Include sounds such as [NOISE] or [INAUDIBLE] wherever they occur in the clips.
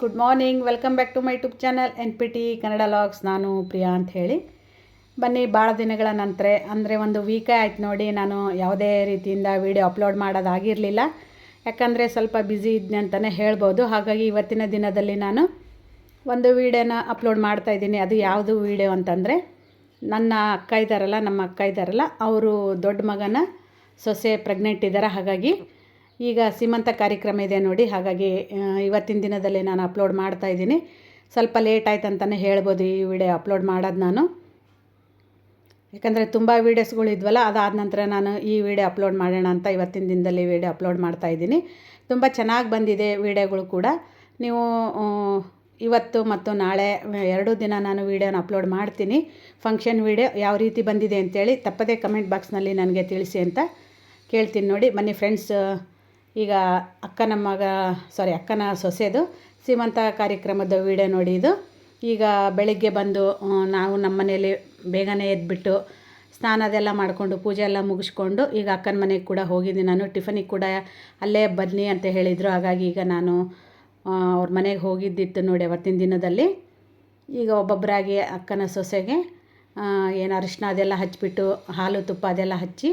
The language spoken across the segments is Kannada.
Good morning. Welcome back to my YouTube channel N P T Kannada logs. ನಾನು ಪ್ರಿಯಾ ಅಂತ ಹೇಳಿ. ಬನ್ನಿ, ಭಾಳ ದಿನಗಳ ನಂತರ, ಅಂದರೆ ಒಂದು ವೀಕೇ ಆಯ್ತು ನೋಡಿ, ನಾನು ಯಾವುದೇ ರೀತಿಯಿಂದ ವೀಡಿಯೋ ಅಪ್ಲೋಡ್ ಮಾಡೋದಾಗಿರಲಿಲ್ಲ. ಯಾಕಂದರೆ ಸ್ವಲ್ಪ ಬ್ಯುಸಿ ಇದ್ದೆ ಅಂತಲೇ ಹೇಳ್ಬೋದು. ಹಾಗಾಗಿ ಇವತ್ತಿನ ದಿನದಲ್ಲಿ ನಾನು ಒಂದು ವೀಡಿಯೋನ ಅಪ್ಲೋಡ್ ಮಾಡ್ತಾ ಇದ್ದೀನಿ. ಅದು ಯಾವುದು ವೀಡಿಯೋ ಅಂತಂದರೆ, ನನ್ನ ಅಕ್ಕ ಇದ್ದಾರಲ್ಲ, ನಮ್ಮ ಅಕ್ಕ ಇದ್ದಾರಲ್ಲ, ಅವರು ದೊಡ್ಡ ಮಗನ ಸೊಸೆ ಪ್ರೆಗ್ನೆಂಟ್ ಇದ್ದಾರೆ. ಹಾಗಾಗಿ ಈಗ ಸೀಮಂತ ಕಾರ್ಯಕ್ರಮ ಇದೆ ನೋಡಿ, ಹಾಗಾಗಿ ಇವತ್ತಿನ ದಿನದಲ್ಲಿ ನಾನು ಅಪ್ಲೋಡ್ ಮಾಡ್ತಾ ಇದ್ದೀನಿ. ಸ್ವಲ್ಪ ಲೇಟ್ ಆಯ್ತು ಅಂತಲೇ ಹೇಳ್ಬೋದು ಈ ವಿಡಿಯೋ ಅಪ್ಲೋಡ್ ಮಾಡೋದು ನಾನು. ಯಾಕಂದರೆ ತುಂಬ ವೀಡಿಯೋಸ್ಗಳು ಇದ್ವಲ್ಲ, ಅದಾದ ನಂತರ ನಾನು ಈ ವಿಡಿಯೋ ಅಪ್ಲೋಡ್ ಮಾಡೋಣ ಅಂತ ಇವತ್ತಿನ ದಿನದಲ್ಲಿ ವಿಡಿಯೋ ಅಪ್ಲೋಡ್ ಮಾಡ್ತಾ ಇದ್ದೀನಿ. ತುಂಬ ಚೆನ್ನಾಗಿ ಬಂದಿದೆ ವಿಡಿಯೋಗಳು ಕೂಡ. ನೀವು ಇವತ್ತು ಮತ್ತು ನಾಳೆ, ಎರಡು ದಿನ ನಾನು ವೀಡಿಯೋನ ಅಪ್ಲೋಡ್ ಮಾಡ್ತೀನಿ. ಫಂಕ್ಷನ್ ವೀಡಿಯೋ ಯಾವ ರೀತಿ ಬಂದಿದೆ ಅಂತೇಳಿ ತಪ್ಪದೇ ಕಮೆಂಟ್ ಬಾಕ್ಸ್ನಲ್ಲಿ ನನಗೆ ತಿಳಿಸಿ ಅಂತ ಕೇಳ್ತೀನಿ ನೋಡಿ. ಬನ್ನಿ ಫ್ರೆಂಡ್ಸ್ ಈಗ ಅಕ್ಕನ ಮಗ ಸಾರಿ ಅಕ್ಕನ ಸೊಸೆದು ಸೀಮಂತ ಕಾರ್ಯಕ್ರಮದ ವಿಡಿಯೋ ನೋಡಿದ್ದು ಈಗ ಬೆಳಿಗ್ಗೆ ಬಂದು ನಾವು ನಮ್ಮ ಮನೆಯಲ್ಲಿ ಬೇಗನೆ ಎದ್ದುಬಿಟ್ಟು ಸ್ನಾನ ಅದೆಲ್ಲ ಮಾಡಿಕೊಂಡು ಪೂಜೆ ಎಲ್ಲ ಮುಗಿಸ್ಕೊಂಡು ಈಗ ಅಕ್ಕನ ಮನೆಗೆ ಕೂಡ ಹೋಗಿದ್ದೀನಿ. ನಾನು ಟಿಫನಿಗೆ ಕೂಡ ಅಲ್ಲೇ ಬನ್ನಿ ಅಂತ ಹೇಳಿದರು. ಹಾಗಾಗಿ ಈಗ ನಾನು ಅವ್ರ ಮನೆಗೆ ಹೋಗಿದ್ದಿತ್ತು ನೋಡಿ ಅವತ್ತಿನ ದಿನದಲ್ಲಿ. ಈಗ ಒಬ್ಬೊಬ್ಬರಾಗಿ ಅಕ್ಕನ ಸೊಸೆಗೆ ಏನು ಅರಿಶಿನ ಅದೆಲ್ಲ ಹಚ್ಚಿಬಿಟ್ಟು ಹಾಲು ತುಪ್ಪ ಅದೆಲ್ಲ ಹಚ್ಚಿ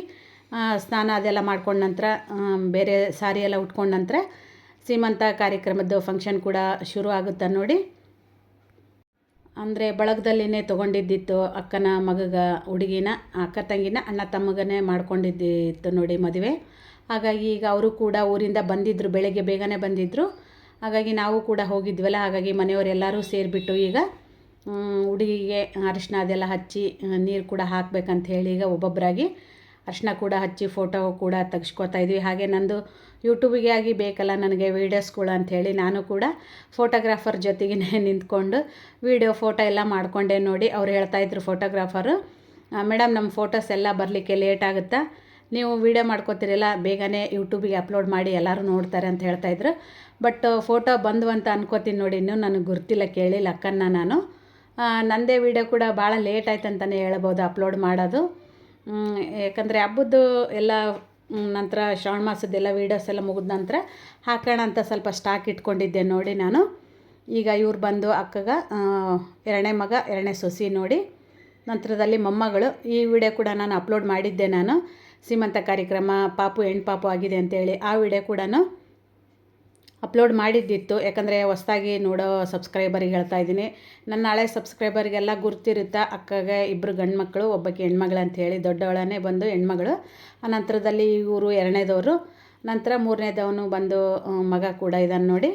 ಸ್ನಾನ ಅದೆಲ್ಲ ಮಾಡ್ಕೊಂಡ ನಂತರ ಬೇರೆ ಸಾರಿ ಎಲ್ಲ ಉಟ್ಕೊಂಡ ನಂತರ ಸೀಮಂತ ಕಾರ್ಯಕ್ರಮದ್ದು ಫಂಕ್ಷನ್ ಕೂಡ ಶುರು ಆಗುತ್ತೆ ನೋಡಿ. ಅಂದರೆ ಬಳಗದಲ್ಲಿನೇ ತೊಗೊಂಡಿದ್ದಿತ್ತು ಅಕ್ಕನ ಮಗಗ ಹುಡುಗಿನ ಅಕ್ಕ ತಂಗಿನ, ಅಣ್ಣ ತಮ್ಮಗನೇ ಮಾಡ್ಕೊಂಡಿದ್ದಿತ್ತು ನೋಡಿ ಮದುವೆ. ಹಾಗಾಗಿ ಈಗ ಅವರು ಕೂಡ ಊರಿಂದ ಬಂದಿದ್ದರು ಬೆಳಗ್ಗೆ ಬೇಗನೆ ಬಂದಿದ್ದರು ಹಾಗಾಗಿ ನಾವು ಕೂಡ ಹೋಗಿದ್ವಲ್ಲ, ಹಾಗಾಗಿ ಮನೆಯವರೆಲ್ಲರೂ ಸೇರಿಬಿಟ್ಟು ಈಗ ಹುಡುಗಿಗೆ ಅರಿಶಿನ ಅದೆಲ್ಲ ಹಚ್ಚಿ ನೀರು ಕೂಡ ಹಾಕಬೇಕಂತ ಹೇಳಿ ಈಗ ಒಬ್ಬೊಬ್ಬರಾಗಿ ಅರಿಶಿನ ಕೂಡ ಹಚ್ಚಿ ಫೋಟೋ ಕೂಡ ತೆಗೆಸ್ಕೊತಾ ಇದ್ವಿ. ಹಾಗೆ ನಂದು ಯೂಟ್ಯೂಬಿಗೆ ಆಗಿ ಬೇಕಲ್ಲ ನನಗೆ ವೀಡಿಯೋಸ್ಗಳು ಅಂಥೇಳಿ ನಾನು ಕೂಡ ಫೋಟೋಗ್ರಾಫರ್ ಜೊತೆಗೇ [LAUGHS] ನಿಂತ್ಕೊಂಡು ವೀಡಿಯೋ ಫೋಟೋ ಎಲ್ಲ ಮಾಡಿಕೊಂಡೆ ನೋಡಿ. ಅವ್ರು ಹೇಳ್ತಾಯಿದ್ರು ಫೋಟೋಗ್ರಾಫರು ಮೇಡಮ್ ನಮ್ಮ ಫೋಟೋಸ್ ಎಲ್ಲ ಬರಲಿಕ್ಕೆ ಲೇಟ್ ಆಗುತ್ತಾ? ನೀವು ವೀಡಿಯೋ ಮಾಡ್ಕೋತೀರಲ್ಲ, ಬೇಗನೆ ಯೂಟ್ಯೂಬಿಗೆ ಅಪ್ಲೋಡ್ ಮಾಡಿ, ಎಲ್ಲರೂ ನೋಡ್ತಾರೆ ಅಂತ ಹೇಳ್ತಾಯಿದ್ರು ಬಟ್ ಫೋಟೋ ಬಂದು ಅಂತ ಅನ್ಕೋತೀನಿ ನೋಡಿ, ಇನ್ನೂ ನನಗೆ ಗುರ್ತಿಲ್ಲ, ಕೇಳಿಲ್ಲ ಅಕ್ಕನ್ನ ನಾನು. ನನ್ನದೇ ನಂದೇ ವೀಡಿಯೋ ಕೂಡ ಭಾಳ ಲೇಟ್ ಆಯ್ತು ಅಂತಲೇ ಹೇಳ್ಬೋದು ಅಪ್ಲೋಡ್ ಮಾಡೋದು. ಯಾಕಂದರೆ ಹಬ್ಬದ್ದು ಎಲ್ಲ ನಂತರ ಶ್ರಾವಣ ಮಾಸದ್ದೆಲ್ಲ ವೀಡಿಯೋಸ್ ಎಲ್ಲ ಮುಗಿದ ನಂತರ ಹಾಕೋಣ ಅಂತ ಸ್ವಲ್ಪ ಸ್ಟಾಕ್ ಇಟ್ಕೊಂಡಿದ್ದೆ ನೋಡಿ ನಾನು. ಈಗ ಇವ್ರು ಬಂದು ಅಕ್ಕಗ ಎರಡನೇ ಮಗ, ಎರಡನೇ ಸೊಸಿ ನೋಡಿ. ನಂತರದಲ್ಲಿ ಮೊಮ್ಮಗಳು. ಈ ವಿಡಿಯೋ ಕೂಡ ನಾನು ಅಪ್ಲೋಡ್ ಮಾಡಿದ್ದೆ ನಾನು. ಸೀಮಂತ ಕಾರ್ಯಕ್ರಮ, ಪಾಪು, ಹೆಣ್ಣು ಪಾಪು ಆಗಿದೆ ಅಂತೇಳಿ ಆ ವಿಡಿಯೋ ಕೂಡ ಅಪ್ಲೋಡ್ ಮಾಡಿದ್ದಿತ್ತು. ಯಾಕಂದರೆ ಹೊಸ್ದಾಗಿ ನೋಡೋ ಸಬ್ಸ್ಕ್ರೈಬರಿಗೆ ಹೇಳ್ತಾ ಇದ್ದೀನಿ. ನನ್ನ ಹಳೆ ಸಬ್ಸ್ಕ್ರೈಬರಿಗೆಲ್ಲ ಗುರ್ತಿರುತ್ತಾ ಅಕ್ಕಗೆ ಇಬ್ಬರು ಗಂಡು ಮಕ್ಕಳು ಒಬ್ಬಕ್ಕೆ ಹೆಣ್ಮಗಳು ಅಂತ ಹೇಳಿ ದೊಡ್ಡವಳನ್ನೇ ಬಂದು ಹೆಣ್ಮಗಳು. ಆ ನಂತರದಲ್ಲಿ ಇವರು ಎರಡನೇದವರು. ನಂತರ ಮೂರನೇದವನು ಬಂದು ಮಗ ಕೂಡ ಇದನ್ನು ನೋಡಿ.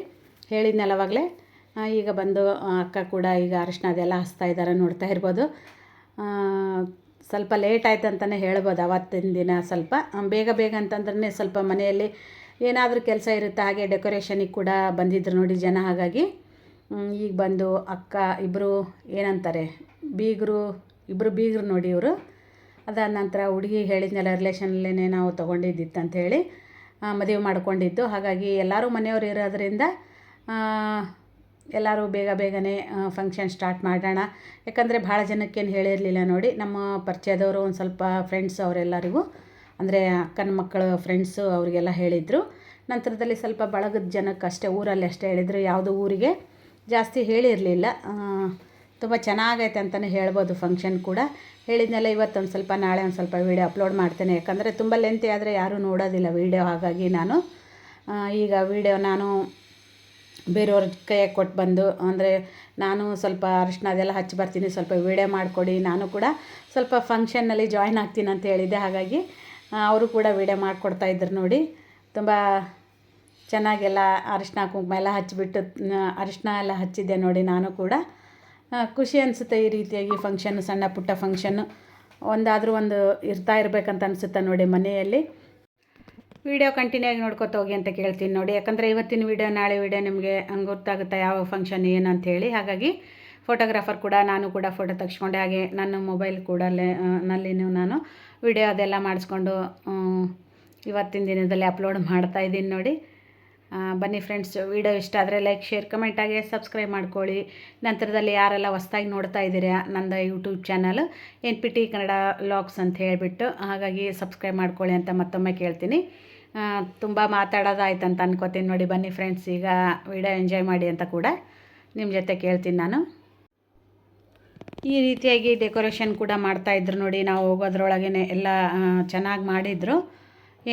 ಹೇಳಿದ್ನಲ್ಲವಾಗಲೇ ಈಗ ಬಂದು ಅಕ್ಕ ಕೂಡ ಈಗ ಅರಿಶಿನ ಅದೆಲ್ಲ ಹಚ್ತಾ ಇದ್ದಾರೆ ನೋಡ್ತಾ ಇರ್ಬೋದು. ಸ್ವಲ್ಪ ಲೇಟ್ ಆಯ್ತು ಅಂತಲೇ ಹೇಳ್ಬೋದು. ಅವತ್ತಿನ ದಿನ ಸ್ವಲ್ಪ ಬೇಗ ಬೇಗ ಅಂತಂದ್ರೆ ಸ್ವಲ್ಪ ಮನೆಯಲ್ಲಿ ಏನಾದರೂ ಕೆಲಸ ಇರುತ್ತೆ, ಹಾಗೆ ಡೆಕೋರೇಷನಿಗೆ ಕೂಡ ಬಂದಿದ್ರು ನೋಡಿ ಜನ, ಹಾಗಾಗಿ ಈಗ ಬಂದು ಅಕ್ಕ ಇಬ್ಬರು ಏನಂತಾರೆ, ಬೀಗರು ಇಬ್ಬರು ಬೀಗರು ನೋಡಿ ಇವರು. ಅದಾದ ನಂತರ ಹುಡುಗಿ ಹೇಳಿದ್ನೆಲ್ಲ ರಿಲೇಷನಲ್ಲೇ ನಾವು ತೊಗೊಂಡಿದ್ದಿತ್ತು ಅಂತ ಹೇಳಿ ಮದುವೆ ಮಾಡಿಕೊಂಡಿದ್ದು. ಹಾಗಾಗಿ ಎಲ್ಲರೂ ಮನೆಯವರು ಇರೋದ್ರಿಂದ ಎಲ್ಲರೂ ಬೇಗ ಬೇಗನೆ ಫಂಕ್ಷನ್ ಸ್ಟಾರ್ಟ್ ಮಾಡೋಣ. ಯಾಕಂದರೆ ಭಾಳ ಜನಕ್ಕೇನು ಹೇಳಿರಲಿಲ್ಲ ನೋಡಿ, ನಮ್ಮ ಪರಿಚಯದವರು ಒಂದು ಸ್ವಲ್ಪ ಫ್ರೆಂಡ್ಸ್ ಅವರೆಲ್ಲರಿಗೂ. ಅಂದರೆ ಅಕ್ಕನ ಮಕ್ಕಳ ಫ್ರೆಂಡ್ಸು ಅವರಿಗೆಲ್ಲ ಹೇಳಿದರು. ನಂತರದಲ್ಲಿ ಸ್ವಲ್ಪ ಬಳಗದ ಜನಕ್ಕೆ ಅಷ್ಟೇ, ಊರಲ್ಲಿ ಅಷ್ಟೇ ಹೇಳಿದರು. ಯಾವುದೋ ಊರಿಗೆ ಜಾಸ್ತಿ ಹೇಳಿರಲಿಲ್ಲ. ತುಂಬ ಚೆನ್ನಾಗೈತೆ ಅಂತಲೇ ಹೇಳ್ಬೋದು ಫಂಕ್ಷನ್ ಕೂಡ. ಹೇಳಿದ್ನೆಲ್ಲ ಇವತ್ತೊಂದು ಸ್ವಲ್ಪ, ನಾಳೆ ಒಂದು ಸ್ವಲ್ಪ ವೀಡಿಯೋ ಅಪ್ಲೋಡ್ ಮಾಡ್ತೇನೆ. ಯಾಕಂದರೆ ತುಂಬ ಲೆಂತಿ ಆದರೆ ಯಾರೂ ನೋಡೋದಿಲ್ಲ ವೀಡಿಯೋ ಹಾಗಾಗಿ ನಾನು ಈಗ ವೀಡಿಯೋ ನಾನು ಬೇರೆಯವ್ರ ಕೈಯಾಗೆ ಕೊಟ್ಟು ಬಂದು, ಅಂದರೆ ನಾನು ಸ್ವಲ್ಪ ಅರಿಶಿನ ಅದೆಲ್ಲ ಹಚ್ಚಿ ಬರ್ತೀನಿ, ಸ್ವಲ್ಪ ವೀಡಿಯೋ ಮಾಡಿಕೊಡಿ. ನಾನು ಕೂಡ ಸ್ವಲ್ಪ ಫಂಕ್ಷನ್ನಲ್ಲಿ ಜಾಯ್ನ್ ಆಗ್ತೀನಿ ಅಂತ ಹೇಳಿದ್ದೆ. ಹಾಗಾಗಿ ಅವರು ಕೂಡ ವೀಡಿಯೋ ಮಾಡಿಕೊಡ್ತಾ ಇದ್ರು ನೋಡಿ. ತುಂಬ ಚೆನ್ನಾಗೆಲ್ಲ ಅರಿಶಿನ ಕುಂಕುಮ ಎಲ್ಲ ಹಚ್ಚಿಬಿಟ್ಟು ಅರಿಶಿನ ಎಲ್ಲ ಹಚ್ಚಿದ್ದೆ ನೋಡಿ ನಾನು ಕೂಡ. ಖುಷಿ ಅನಿಸುತ್ತೆ ಈ ರೀತಿಯಾಗಿ ಫಂಕ್ಷನ್ ಸಣ್ಣ ಪುಟ್ಟ ಫಂಕ್ಷನ್ನು ಒಂದಾದರೂ ಒಂದು ಇರ್ತಾ ಇರಬೇಕಂತ ಅನಿಸುತ್ತೆ ನೋಡಿ ಮನೆಯಲ್ಲಿ. ವಿಡಿಯೋ ಕಂಟಿನ್ಯೂ ಆಗಿ ನೋಡ್ಕೊತ ಹೋಗಿ ಅಂತ ಕೇಳ್ತೀನಿ ನೋಡಿ. ಯಾಕಂದರೆ ಇವತ್ತಿನ ವಿಡಿಯೋ ನಾಳೆ ವಿಡಿಯೋ ನಿಮಗೆ ಗೊತ್ತಾಗುತ್ತೆ ಯಾವ ಫಂಕ್ಷನ್ ಏನು ಹೇಳಿ. ಹಾಗಾಗಿ ಫೋಟೋಗ್ರಾಫರ್ ಕೂಡ ನಾನು ಕೂಡ ಫೋಟೋ ತೆಗೆಸ್ಕೊಂಡೆ. ಹಾಗೆ ನನ್ನ ಮೊಬೈಲ್ ಕೂಡ ನಲ್ಲಿನೂ ನಾನು ವಿಡಿಯೋ ಅದೆಲ್ಲ ಮಾಡಿಸ್ಕೊಂಡು ಇವತ್ತಿನ ದಿನದಲ್ಲಿ ಅಪ್ಲೋಡ್ ಮಾಡ್ತಾ ಇದ್ದೀನಿ ನೋಡಿ. ಬನ್ನಿ ಫ್ರೆಂಡ್ಸ್ ವಿಡಿಯೋ ಇಷ್ಟ ಆದರೆ ಲೈಕ್ ಶೇರ್ ಕಮೆಂಟ್ ಆಗಿ ಸಬ್ಸ್ಕ್ರೈಬ್ ಮಾಡ್ಕೊಳ್ಳಿ. ನಂತರದಲ್ಲಿ ಯಾರೆಲ್ಲ ಹೊಸ್ದಾಗಿ ನೋಡ್ತಾ ಇದ್ದೀರಾ, ನಂದು YouTube channel N P T Kannada logs ಅಂತ ಹೇಳಿಬಿಟ್ಟು, ಹಾಗಾಗಿ ಸಬ್ಸ್ಕ್ರೈಬ್ ಮಾಡ್ಕೊಳ್ಳಿ ಅಂತ ಮತ್ತೊಮ್ಮೆ ಕೇಳ್ತೀನಿ. ತುಂಬ ಮಾತಾಡೋದಾಯ್ತು ಅಂತ ಅನ್ಕೋತೀನಿ ನೋಡಿ ಬನ್ನಿ ಫ್ರೆಂಡ್ಸ್ ಈಗ ವಿಡಿಯೋ ಎಂಜಾಯ್ ಮಾಡಿ ಅಂತ ಕೂಡ ನಿಮ್ಮ ಜೊತೆ ಕೇಳ್ತೀನಿ ನಾನು. ಈ ರೀತಿಯಾಗಿ ಡೆಕೋರೇಷನ್ ಕೂಡ ಮಾಡ್ತಾಯಿದ್ರು ನೋಡಿ. ನಾವು ಹೋಗೋದ್ರೊಳಗೇ ಎಲ್ಲ ಚೆನ್ನಾಗಿ ಮಾಡಿದರು.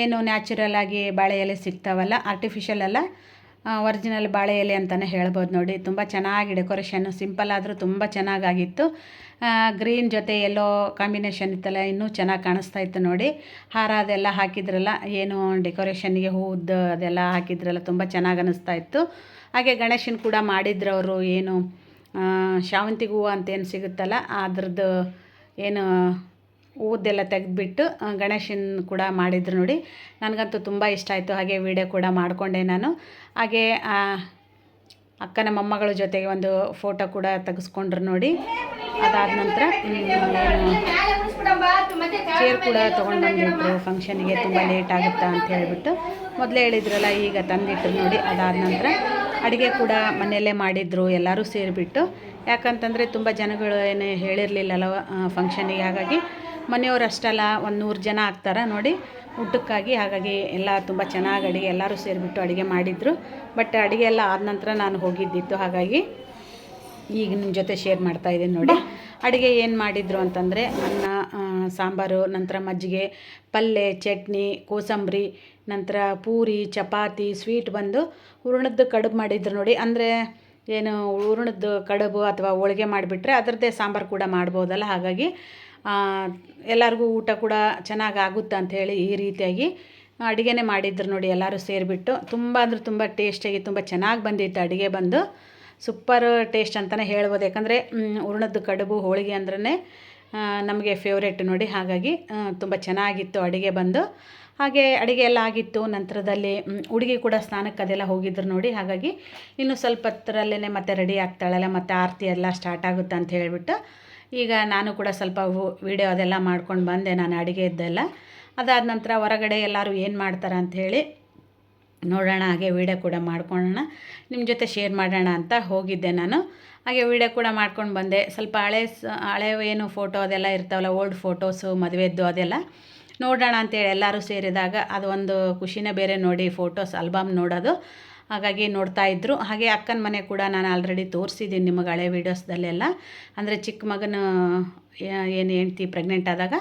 ಏನು ನ್ಯಾಚುರಲ್ ಆಗಿ ಬಾಳೆ ಎಲೆ ಸಿಗ್ತಾವಲ್ಲ ಆರ್ಟಿಫಿಷಿಯಲ್ ಅಲ್ಲ ಒರಿಜಿನಲ್ ಬಾಳೆ ಎಲೆ ಅಂತಲೇ ಹೇಳ್ಬೋದು ನೋಡಿ. ತುಂಬ ಚೆನ್ನಾಗಿ ಡೆಕೋರೇಷನ್ನು ಸಿಂಪಲ್ ಆದರೂ ತುಂಬ ಚೆನ್ನಾಗಾಗಿತ್ತು. ಗ್ರೀನ್ ಜೊತೆ ಎಲ್ಲೋ ಕಾಂಬಿನೇಷನ್ ಇತ್ತಲ್ಲ, ಇನ್ನೂ ಚೆನ್ನಾಗಿ ಕಾಣಿಸ್ತಾ ಇತ್ತು ನೋಡಿ. ಹಾರ ಅದೆಲ್ಲ ಹಾಕಿದ್ರಲ್ಲ, ಏನು ಡೆಕೋರೇಷನ್ಗೆ ಹೂದ್ದು ಅದೆಲ್ಲ ಹಾಕಿದ್ರಲ್ಲ, ತುಂಬ ಚೆನ್ನಾಗಿ ಅನ್ನಿಸ್ತಾ ಇತ್ತು. ಹಾಗೆ ಗಣೇಶನ ಕೂಡ ಮಾಡಿದ್ರು ಅವರು, ಏನು ಶಾವಂತಿಗೆ ಹೂವು ಅಂತೇನು ಸಿಗುತ್ತಲ್ಲ, ಅದ್ರದ್ದು ಏನು ಹೂವದ್ದೆಲ್ಲ ತೆಗೆದ್ಬಿಟ್ಟು ಗಣೇಶನ ಕೂಡ ಮಾಡಿದ್ರು ನೋಡಿ. ನನಗಂತೂ ತುಂಬ ಇಷ್ಟ ಆಯಿತು, ಹಾಗೆ ವಿಡಿಯೋ ಕೂಡ ಮಾಡಿಕೊಂಡೆ ನಾನು. ಹಾಗೆ ಅಕ್ಕನ ಮೊಮ್ಮಗಳ ಜೊತೆಗೆ ಒಂದು ಫೋಟೋ ಕೂಡ ತೆಗೆಸ್ಕೊಂಡ್ರು ನೋಡಿ. ಅದಾದ ನಂತರ ಚೇರ್ ಕೂಡ ತೊಗೊಂಡು ಬಂದಿದ್ರು ಫಂಕ್ಷನಿಗೆ ತುಂಬ ಲೇಟ್ ಆಗುತ್ತಾ ಅಂತ ಹೇಳಿಬಿಟ್ಟು ಮೊದಲೇ ಹೇಳಿದ್ರಲ್ಲ, ಈಗ ತಂದಿಟ್ಟರು ನೋಡಿ. ಅದಾದ ನಂತರ ಅಡುಗೆ ಕೂಡ ಮನೆಯಲ್ಲೇ ಮಾಡಿದರು, ಎಲ್ಲರೂ ಸೇರಿಬಿಟ್ಟು. ಯಾಕಂತಂದರೆ ತುಂಬ ಜನಗಳು ಏನು ಹೇಳಿರಲಿಲ್ಲಲ್ಲ ಫಂಕ್ಷನಿಗೆ ಹಾಗಾಗಿ ಮನೆಯವ್ರು ಅಷ್ಟಲ್ಲ, ಒಂದು ನೂರು ಜನ ಆಗ್ತಾರೆ ನೋಡಿ. ಊಟಕ್ಕಾಗಿ ಹಾಗಾಗಿ ಎಲ್ಲ ತುಂಬ ಚೆನ್ನಾಗಿ ಅಡುಗೆ, ಎಲ್ಲರೂ ಸೇರಿಬಿಟ್ಟು ಅಡುಗೆ ಮಾಡಿದರು. ಬಟ್ ಅಡುಗೆ ಎಲ್ಲ ಆದ ನಂತರ ನಾನು ಹೋಗಿದ್ದಿತ್ತು. ಹಾಗಾಗಿ ಈಗ ನಿಮ್ಮ ಜೊತೆ ಶೇರ್ ಮಾಡ್ತಾ ಇದ್ದೀನಿ ನೋಡಿ. ಅಡುಗೆ ಏನು ಮಾಡಿದರು ಅಂತಂದರೆ ಅನ್ನ ಸಾಂಬಾರು, ನಂತರ ಮಜ್ಜಿಗೆ ಪಲ್ಯ ಚಟ್ನಿ, ಕೋಸಂಬರಿ, ನಂತರ ಪೂರಿ, ಚಪಾತಿ, ಸ್ವೀಟ್ ಬಂದು ಹೂರ್ಣದ್ದು ಕಡುಬು ಮಾಡಿದ್ರು ನೋಡಿ. ಅಂದರೆ ಏನು ಹೂರ್ಣದ್ದು ಕಡುಬು ಅಥವಾ ಹೋಳಿಗೆ ಮಾಡಿಬಿಟ್ರೆ ಅದರದ್ದೇ ಸಾಂಬಾರು ಕೂಡ ಮಾಡ್ಬೋದಲ್ಲ. ಹಾಗಾಗಿ ಎಲ್ಲರಿಗೂ ಊಟ ಕೂಡ ಚೆನ್ನಾಗಿ ಆಗುತ್ತೆ ಅಂಥೇಳಿ ಈ ರೀತಿಯಾಗಿ ಅಡುಗೆನೇ ಮಾಡಿದ್ರು ನೋಡಿ ಎಲ್ಲರೂ ಸೇರಿಬಿಟ್ಟು. ತುಂಬ ಅಂದರೆ ತುಂಬ ಟೇಸ್ಟಾಗಿ ತುಂಬ ಚೆನ್ನಾಗಿ ಬಂದಿತ್ತು ಅಡುಗೆ ಬಂದು. ಸೂಪರ್ ಟೇಸ್ಟ್ ಅಂತಲೇ ಹೇಳ್ಬೋದು. ಯಾಕಂದರೆ ಹೂರ್ಣದ್ದು ಕಡುಬು, ಹೋಳಿಗೆ ಅಂದ್ರೇ ನಮಗೆ ಫೇವ್ರೇಟ್ ನೋಡಿ ಹಾಗಾಗಿ ತುಂಬ ಚೆನ್ನಾಗಿತ್ತು ಅಡುಗೆ ಬಂದು. ಹಾಗೆ ಅಡುಗೆ ಎಲ್ಲ ಆಗಿತ್ತು, ನಂತರದಲ್ಲಿ ಹುಡುಗಿ ಕೂಡ ಸ್ನಾನಕ್ಕೆ ಅದೆಲ್ಲ ಹೋಗಿದ್ರು ನೋಡಿ, ಹಾಗಾಗಿ ಇನ್ನು ಸ್ವಲ್ಪ ಹತ್ರಲ್ಲೇ ಮತ್ತೆ ರೆಡಿ ಆಗ್ತಾಳಲ್ಲ, ಮತ್ತು ಆರತಿ ಎಲ್ಲ ಸ್ಟಾರ್ಟ್ ಆಗುತ್ತೆ ಅಂತ ಹೇಳಿಬಿಟ್ಟು, ಈಗ ನಾನು ಕೂಡ ಸ್ವಲ್ಪ ವೀಡಿಯೋ ಅದೆಲ್ಲ ಮಾಡ್ಕೊಂಡು ಬಂದೆ, ನಾನು ಅಡುಗೆ ಇದ್ದೆಲ್ಲ. ಅದಾದ ನಂತರ ಹೊರಗಡೆ ಎಲ್ಲರೂ ಏನು ಮಾಡ್ತಾರೆ ಅಂಥೇಳಿ ನೋಡೋಣ, ಹಾಗೆ ವೀಡಿಯೋ ಕೂಡ ಮಾಡ್ಕೊಳ್ಳೋಣ. ನಿಮ್ಮ ಜೊತೆ ಶೇರ್ ಮಾಡೋಣ ಅಂತ ಹೋಗಿದ್ದೆ ನಾನು. ಹಾಗೆ ವೀಡಿಯೋ ಕೂಡ ಮಾಡ್ಕೊಂಡು ಬಂದೆ. ಸ್ವಲ್ಪ ಹಳೆ ಹಳೆ ಏನು ಫೋಟೋ ಅದೆಲ್ಲ ಇರ್ತಾವಲ್ಲ ಓಲ್ಡ್ ಫೋಟೋಸು ಮದುವೆದ್ದು ಅದೆಲ್ಲ ನೋಡೋಣ ಅಂತೇಳಿ ಎಲ್ಲರೂ ಸೇರಿದಾಗ ಅದು ಒಂದು ಖುಷಿನೇ ಬೇರೆ ನೋಡಿ ಫೋಟೋಸ್ ಆಲ್ಬಮ್ ನೋಡೋದು. ಹಾಗಾಗಿ ನೋಡ್ತಾ ಇದ್ದರು ಹಾಗೆ ಅಕ್ಕನ ಮನೆ ಕೂಡ ನಾನು ಆಲ್ರೆಡಿ ತೋರಿಸಿದ್ದೀನಿ ನಿಮಗೆ ಹಳೆ ವೀಡಿಯೋಸ್ದಲ್ಲೆಲ್ಲ ಅಂದರೆ ಚಿಕ್ಕ ಮಗನ ಏನು ಹೆಂಡ್ತಿ ಪ್ರೆಗ್ನೆಂಟ್ ಆದಾಗ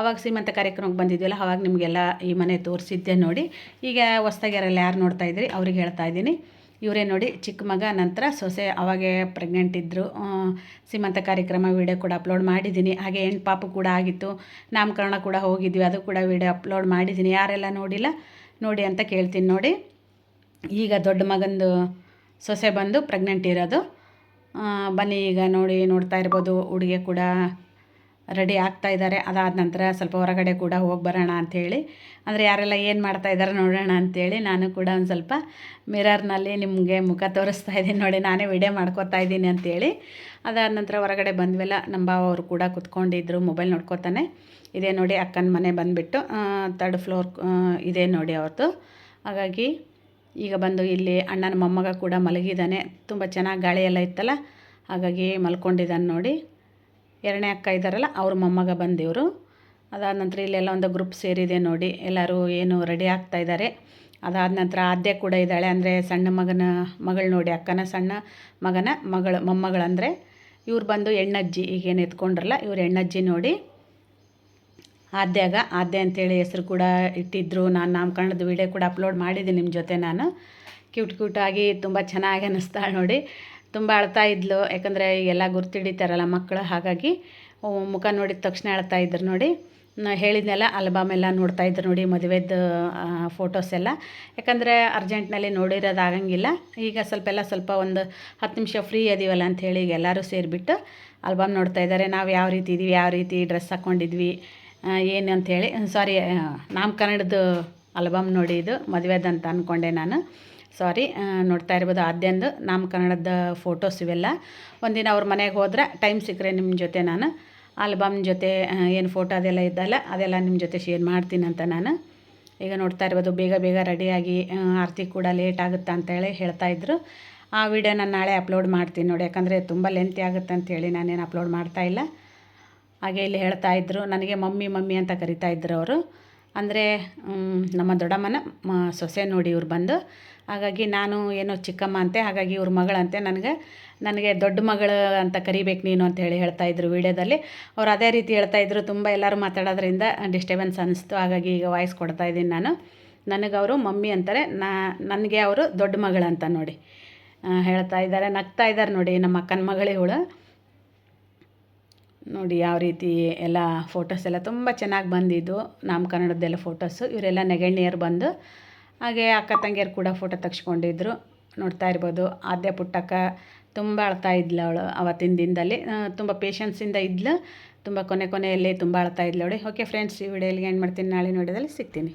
ಅವಾಗ ಸೀಮಂತ ಕಾರ್ಯಕ್ರಮಕ್ಕೆ ಬಂದಿದ್ವಲ್ಲ, ಅವಾಗ ನಿಮಗೆಲ್ಲ ಈ ಮನೆ ತೋರಿಸಿದ್ದೆ ನೋಡಿ. ಈಗ ಹೊಸ್ದಾಗಿ ಯಾರೆಲ್ಲ ಯಾರು ನೋಡ್ತಾ ಇದ್ರಿ ಅವ್ರಿಗೆ ಹೇಳ್ತಾ ಇದ್ದೀನಿ. ಇವರೇ ನೋಡಿ, ಚಿಕ್ಕ ಮಗ ನಂತರ ಸೊಸೆ ಅವಾಗೆ ಪ್ರೆಗ್ನೆಂಟ್ ಇದ್ದರು ಸೀಮಂತ ಕಾರ್ಯಕ್ರಮ ವೀಡಿಯೋ ಕೂಡ ಅಪ್ಲೋಡ್ ಮಾಡಿದ್ದೀನಿ. ಹಾಗೆ ಹೆಣ್ಣು ಪಾಪು ಕೂಡ ಆಗಿತ್ತು. ನಾಮಕರಣ ಕೂಡ ಹೋಗಿದ್ವಿ. ಅದು ಕೂಡ ವೀಡಿಯೋ ಅಪ್ಲೋಡ್ ಮಾಡಿದ್ದೀನಿ. ಯಾರೆಲ್ಲ ನೋಡಿಲ್ಲ, ನೋಡಿ ಅಂತ ಕೇಳ್ತೀನಿ ನೋಡಿ. ಈಗ ದೊಡ್ಡ ಮಗಂದು ಸೊಸೆ ಬಂದು ಪ್ರೆಗ್ನೆಂಟ್ ಇರೋದು. ಬನ್ನಿ ಈಗ ನೋಡಿ, ನೋಡ್ತಾ ಇರ್ಬೋದು. ಹುಡುಗಿ ಕೂಡ ರೆಡಿ ಆಗ್ತಾ ಇದ್ದಾರೆ. ಅದಾದ ನಂತರ ಸ್ವಲ್ಪ ಹೊರಗಡೆ ಕೂಡ ಹೋಗಿ ಬರೋಣ ಅಂಥೇಳಿ. ಅಂದರೆ ಯಾರೆಲ್ಲ ಏನು ಮಾಡ್ತಾ ಇದ್ದಾರೆ ನೋಡೋಣ ಅಂಥೇಳಿ ನಾನು ಕೂಡ ಒಂದು ಸ್ವಲ್ಪ ಮಿರರ್ನಲ್ಲಿ ನಿಮಗೆ ಮುಖ ತೋರಿಸ್ತಾ ಇದ್ದೀನಿ ನೋಡಿ, ನಾನೇ ವಿಡಿಯೋ ಮಾಡ್ಕೋತಾ ಇದ್ದೀನಿ ಅಂಥೇಳಿ. ಅದಾದ ನಂತರ ಹೊರಗಡೆ ಬಂದ್ವೆಲ್ಲ, ನಮ್ಮ ಬಾವ ಅವರು ಕೂಡ ಕುತ್ಕೊಂಡಿದ್ರು ಮೊಬೈಲ್ ನೋಡ್ಕೋತಾನೆ. ಇದೇ ನೋಡಿ ಅಕ್ಕನ ಮನೆ ಬಂದುಬಿಟ್ಟು ತರ್ಡ್ ಫ್ಲೋರ್ ಇದೆ ನೋಡಿ ಅವ್ರದ್ದು ಹಾಗಾಗಿ ಈಗ ಬಂದು ಇಲ್ಲಿ ಅಣ್ಣನ ಮೊಮ್ಮಗ ಕೂಡ ಮಲಗಿದ್ದಾನೆ. ತುಂಬ ಚೆನ್ನಾಗಿ ಗಾಳಿ ಎಲ್ಲ ಇತ್ತಲ್ಲ, ಹಾಗಾಗಿ ಮಲ್ಕೊಂಡಿದ್ದಾನೆ ನೋಡಿ. ಎರಡನೇ ಅಕ್ಕ ಇದ್ದಾರಲ್ಲ, ಅವ್ರ ಮೊಮ್ಮಗ ಬಂದಿವರು. ಅದಾದ ನಂತರ ಇಲ್ಲೆಲ್ಲ ಒಂದು ಗ್ರೂಪ್ ಸೇರಿದೆ ನೋಡಿ, ಎಲ್ಲರೂ ಏನು ರೆಡಿ ಆಗ್ತಾ ಇದ್ದಾರೆ ಅದಾದ ನಂತರ ಆದ್ಯ ಕೂಡ ಇದ್ದಾಳೆ, ಅಂದರೆ ಸಣ್ಣ ಮಗನ, ಮಗಳು ನೋಡಿ, ಅಕ್ಕನ ಸಣ್ಣ ಮಗನ, ಮಗಳು ಮೊಮ್ಮಗಳಂದರೆ ಇವ್ರು ಬಂದು ಹೆಣ್ಣಜ್ಜಿ ಈಗೇನು ಎತ್ಕೊಂಡ್ರಲ್ಲ, ಇವ್ರು ಹೆಣ್ಣಜ್ಜಿ ನೋಡಿ. ಆದ್ಯಾಗ, ಆದ್ಯ ಅಂತೇಳಿ ಹೆಸರು ಕೂಡ ಇಟ್ಟಿದ್ದರು ನಾನು ನಾಮಕರಣದ ವೀಡಿಯೋ ಕೂಡ ಅಪ್ಲೋಡ್ ಮಾಡಿದ್ದೀನಿ ನಿಮ್ಮ ಜೊತೆ ನಾನು. ಕ್ಯೂಟ್ ಕ್ಯೂಟಾಗಿ ತುಂಬ ಚೆನ್ನಾಗಿ ಅನ್ನಿಸ್ತಾಳೆ ನೋಡಿ. ತುಂಬ ಅಳ್ತಾ ಇದ್ಲು. ಯಾಕಂದರೆ ಎಲ್ಲ ಗುರ್ತಿಡಿತಾರಲ್ಲ ಮಕ್ಕಳು ಹಾಗಾಗಿ ಮುಖ ನೋಡಿದ ತಕ್ಷಣ ಅಳ್ತಾ ಇದ್ರು ನೋಡಿ. ಹೇಳಿದ್ನೆಲ್ಲ, ಆಲ್ಬಮ್ ಎಲ್ಲ ನೋಡ್ತಾ ಇದ್ರು ನೋಡಿ, ಮದುವೆದ್ದು ಫೋಟೋಸ್ ಎಲ್ಲ. ಯಾಕಂದರೆ ಅರ್ಜೆಂಟ್ನಲ್ಲಿ ನೋಡಿರೋದು ಆಗಂಗಿಲ್ಲ. ಈಗ ಸ್ವಲ್ಪ ಎಲ್ಲ ಸ್ವಲ್ಪ ಒಂದು ಹತ್ತು ನಿಮಿಷ ಫ್ರೀ ಅದೀವಲ್ಲ ಅಂಥೇಳಿ ಈಗ ಎಲ್ಲರೂ ಸೇರಿಬಿಟ್ಟು ಆಲ್ಬಮ್ ನೋಡ್ತಾ ಇದ್ದಾರೆ. ನಾವು ಯಾವ ರೀತಿ ಇದೀವಿ, ಯಾವ ರೀತಿ ಡ್ರೆಸ್ ಹಾಕ್ಕೊಂಡಿದ್ವಿ ಏನು ಅಂಥೇಳಿ ಸಾರಿ ನಾಮಕರಣದ್ದು ಆಲ್ಬಮ್ ನೋಡಿ ಇದು, ಮದುವೆದಂತ ಅಂದ್ಕೊಂಡೆ ನಾನು. ಸಾರಿ ನೋಡ್ತಾ ಇರ್ಬೋದು ಆದ್ಯಂದು. ಕನ್ನಡದ ಫೋಟೋಸ್ ಇವೆಲ್ಲ. ಒಂದಿನ ಅವ್ರ ಮನೆಗೆ ಹೋದ್ರೆ ಟೈಮ್ ಸಿಕ್ಕರೆ ನಿಮ್ಮ ಜೊತೆ ನಾನು. ಆಲ್ಬಮ್ ಜೊತೆ ಏನು ಫೋಟೋ ಅದೆಲ್ಲ ಇದ್ದಲ್ಲ, ಅದೆಲ್ಲ ನಿಮ್ಮ ಜೊತೆ ಶೇರ್ ಮಾಡ್ತೀನಿ ಅಂತ ನಾನು. ಈಗ ನೋಡ್ತಾ ಇರ್ಬೋದು ಬೇಗ ಬೇಗ ರೆಡಿಯಾಗಿ ಆರತಿ ಕೂಡ ಲೇಟ್ ಆಗುತ್ತೆ ಅಂತೇಳಿ ಹೇಳ್ತಾಯಿದ್ರು ಆ ವಿಡಿಯೋ ನಾನು ನಾಳೆ ಅಪ್ಲೋಡ್ ಮಾಡ್ತೀನಿ ನೋಡಿ. ಯಾಕಂದರೆ ತುಂಬ ಲೆಂತಿ ಆಗುತ್ತೆ ಅಂತೇಳಿ ನಾನೇನು ಅಪ್ಲೋಡ್ ಮಾಡ್ತಾಯಿಲ್ಲ ಹಾಗೆ ಇಲ್ಲಿ ಹೇಳ್ತಾ ಇದ್ದರು ನನಗೆ ಮಮ್ಮಿ ಮಮ್ಮಿ ಅಂತ ಕರಿತಾ ಇದ್ರು ಅವರು. ಅಂದರೆ ನಮ್ಮ ದೊಡ್ಡಮ್ಮನ, ಮ, ಸೊಸೆ ನೋಡಿ ಇವ್ರು ಬಂದು, ಹಾಗಾಗಿ ನಾನು ಏನೋ ಚಿಕ್ಕಮ್ಮ ಅಂತೆ, ಹಾಗಾಗಿ ಇವ್ರ ಮಗಳಂತೆ ನನಗೆ ನನಗೆ ದೊಡ್ಡ ಮಗಳು ಅಂತ ಕರಿಬೇಕು ನೀನು ಅಂತ ಹೇಳಿ ಹೇಳ್ತಾ ಇದ್ರು ವೀಡಿಯೋದಲ್ಲಿ. ಅವ್ರು ಅದೇ ರೀತಿ ಹೇಳ್ತಾ ಇದ್ರು, ತುಂಬ ಎಲ್ಲರೂ ಮಾತಾಡೋದ್ರಿಂದ ಡಿಸ್ಟರ್ಬೆನ್ಸ್ ಅನ್ನಿಸ್ತು, ಹಾಗಾಗಿ ಈಗ ವಾಯ್ಸ್ ಕೊಡ್ತಾ ಇದ್ದೀನಿ ನಾನು. ನನಗೆ ಅವರು ಮಮ್ಮಿ ಅಂತಾರೆ, ನಾ, ನನಗೆ ಅವರು ದೊಡ್ಡ ಮಗಳಂತ ನೋಡಿ. ಹೇಳ್ತಾ ಇದ್ದಾರೆ, ನಗ್ತಾ ಇದ್ದಾರೆ ನೋಡಿ, ನಮ್ಮ ಅಕ್ಕನ ಮಗಳೇ ಇವಳು. ನೋಡಿ ಯಾವ ರೀತಿ ಎಲ್ಲ ಫೋಟೋಸ್ ಎಲ್ಲ ತುಂಬ ಚೆನ್ನಾಗಿ ಬಂದಿದ್ದು. ನಾಮಕರಣದ್ದೆಲ್ಲ ಫೋಟೋಸು ಇವರೆಲ್ಲ ನೆಗಣ್ಣಿಯರು ಬಂದು ಹಾಗೆ ಅಕ್ಕ ತಂಗಿಯರು ಕೂಡ ಫೋಟೋ ತೆಗೆಸ್ಕೊಂಡಿದ್ರು. ನೋಡ್ತಾ ಇರ್ಬೋದು. ಆದ್ಯ ಪುಟ್ಟಕ್ಕ ತುಂಬ ಅಳ್ತಾ ಇದ್ಲು ಅವಳು ಅವತ್ತಿನ ದಿನದಲ್ಲಿ. ತುಂಬ ಪೇಷನ್ಸಿಂದ ಇದ್ಲು. ತುಂಬ ಕೊನೆ ಕೊನೆಯಲ್ಲಿ ತುಂಬ ಅಳ್ತಾ ಇದ್ಲು ಅವಳು. ಓಕೆ ಫ್ರೆಂಡ್ಸ್ ಈ ವಿಡಿಯೋಲಿ ಏನು ಮಾಡ್ತೀನಿ. ನಾಳೆ ನೋಡಿದಲ್ಲಿ ಸಿಗ್ತೀನಿ.